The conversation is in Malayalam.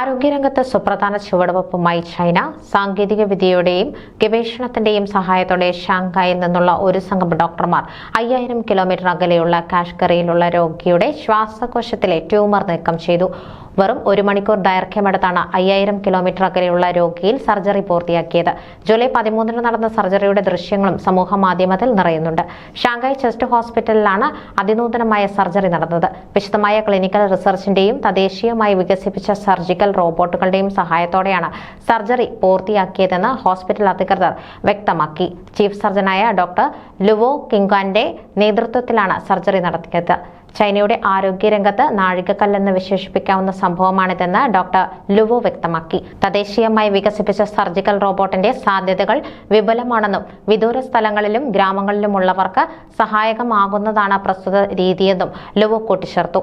ആരോഗ്യരംഗത്ത് സുപ്രധാന ചുവടുവെപ്പുമായി ചൈന സാങ്കേതിക വിദ്യയുടെയും ഗവേഷണത്തിന്റെയും സഹായത്തോടെ ഷാങ്ഹായിൽ നിന്നുള്ള ഒരു സംഘം ഡോക്ടർമാർ അയ്യായിരം കിലോമീറ്റർ അകലെയുള്ള കാഷ്കറിയിലുള്ള രോഗിയുടെ ശ്വാസകോശത്തിലെ ട്യൂമർ നീക്കം ചെയ്തു. വെറും ഒരു മണിക്കൂർ ദൈർഘ്യമെടുത്താണ് അയ്യായിരം കിലോമീറ്റർ അകലെയുള്ള രോഗിയിൽ സർജറി പൂർത്തിയാക്കിയത്. ജൂലൈ പതിമൂന്നിന് നടന്ന സർജറിയുടെ ദൃശ്യങ്ങളും സമൂഹ മാധ്യമത്തിൽ നിറയുന്നുണ്ട്. ഷാങ്കായ് ചെസ്റ്റ് ഹോസ്പിറ്റലിലാണ് അതിനൂതനമായ സർജറി നടന്നത്. വിശദമായ ക്ലിനിക്കൽ റിസർച്ചിന്റെയും തദ്ദേശീയമായി വികസിപ്പിച്ച സർജിക്കൽ റോബോട്ടുകളുടെയും സഹായത്തോടെയാണ് സർജറി പൂർത്തിയാക്കിയതെന്ന് ഹോസ്പിറ്റൽ അധികൃതർ വ്യക്തമാക്കി. ചീഫ് സർജനായ ഡോക്ടർ ലുവോ കിങ്കാന്റെ നേതൃത്വത്തിലാണ് സർജറി നടത്തിയത്. ചൈനയുടെ ആരോഗ്യരംഗത്ത് നാഴികക്കല്ലെന്ന് വിശേഷിപ്പിക്കാവുന്ന സംഭവമാണിതെന്ന് ഡോക്ടർ ലുവോ വ്യക്തമാക്കി. തദ്ദേശീയമായി വികസിപ്പിച്ച സർജിക്കൽ റോബോട്ടിന്റെ സാധ്യതകൾ വിപുലമാണെന്നും വിദൂര സ്ഥലങ്ങളിലും ഗ്രാമങ്ങളിലുമുള്ളവർക്ക് സഹായകമാകുന്നതാണ് പ്രസ്തുത രീതിയെന്നും ലുവോ കൂട്ടിച്ചേർത്തു.